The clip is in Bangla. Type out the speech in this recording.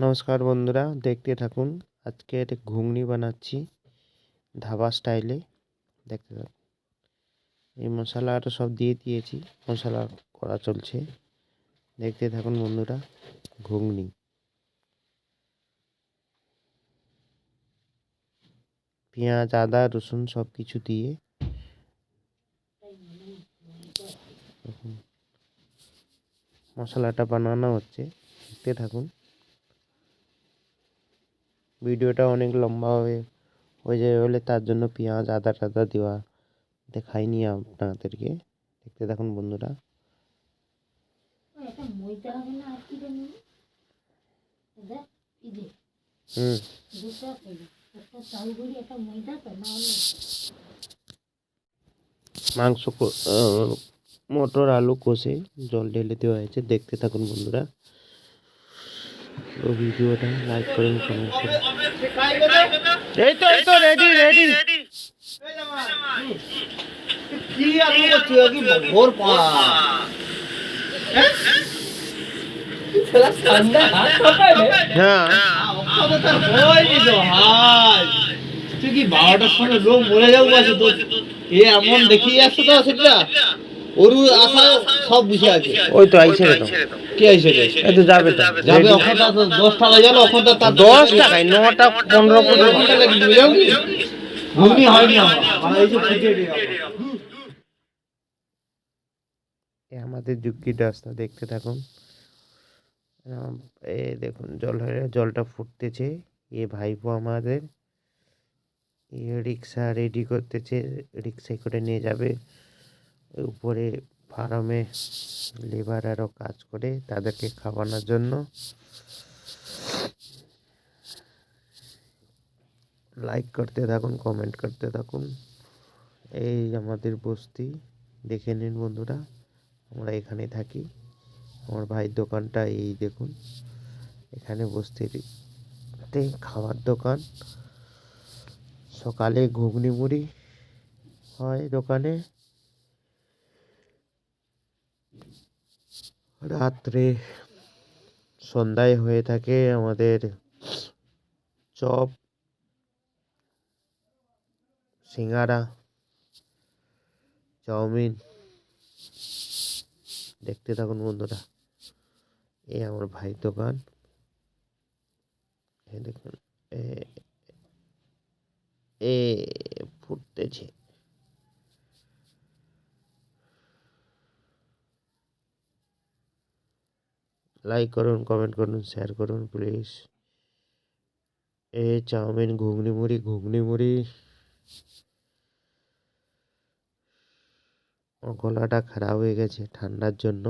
নমস্কার বন্ধুরা, দেখতে থাকুন। আজকে একটা ঘুগনি বানাচ্ছি, ধাবা স্টাইলে। দেখতে থাকুন। এই মশলাটা সব দিয়ে দিয়েছি, মশলা করা চলছে। দেখতে থাকুন বন্ধুরা, ঘুগনি। পেঁয়াজ, আদা, রসুন সব কিছু দিয়ে মশলাটা বানানো হচ্ছে। দেখতে থাকুন। ভিডিওটা অনেক লম্বা হয়ে হয়ে যাবে বলে তার জন্য পেঁয়াজ আদা টাদা দেওয়া। দেখাইনি আপনাদেরকে। দেখতে থাকুন বন্ধুরা। হবে হুম। মাংস মটর আলু কষে জল ঢেলে দেওয়া হয়েছে। দেখতে থাকুন বন্ধুরা। তো ভিডিওটা লাইক করুন কমেন্ট করুন এই তো এই তো রেডি রেডি কি করছি কি ভোর পা। হ্যাঁ। তুই কি বারোটার সময় লোক মরে যাব আছে তো এ এমন দেখিয়ে আসছে তো সেটা? ওরু আশা সব বুঝে আছে। ওই তো আইছে রে কি আইছে রে এই তো যাবে তো। যাবে ওখানটা তো দশ টাকা গেল ওখানটা তার দশ টাকায় নটা পনেরো পনেরো ঘণ্টা লাগে দিবে যাও ঘুমনি হয়নি আমার। আমার এই যে ফুটে দিয়ে আমাদের যুক্তি রাস্তা দেখতে থাকুন। এ দেখুন জল হয়ে জলটা ফুটতেছে। এ ভাইপো আমাদের। এ রিক্সা রেডি করতেছে রিক্সায় করে নিয়ে যাবে। উপরে ফার্মে লেবার আরও কাজ করে তাদেরকে খাওয়ানোর জন্য। লাইক করতে থাকুন কমেন্ট করতে থাকুন। এই আমাদের বস্তি, দেখে নিন বন্ধুরা, আমরা এখানে থাকি। আমার ভাইয়ের দোকানটা এই দেখুন, এখানে বস্তিতে খাওয়ার দোকান। সকালে ঘুগনি মুড়ি হয় দোকানে। রাত্রে সন্ধ্যায় হয়ে থাকে আমাদের চপ, সিঙ্গারা, চাউমিন। দেখতে থাকুন বন্ধুরা এই আমার ভাই দোকান। দেখুন, এ এ ফুটতেছে। লাইক করুন কমেন্ট করুন শেয়ার করুন প্লিজ এ চাউমিন, ঘুগনি মুড়ি ঘুগনি মুড়ি। গলাটা খারাপ হয়ে গেছে ঠান্ডার জন্য।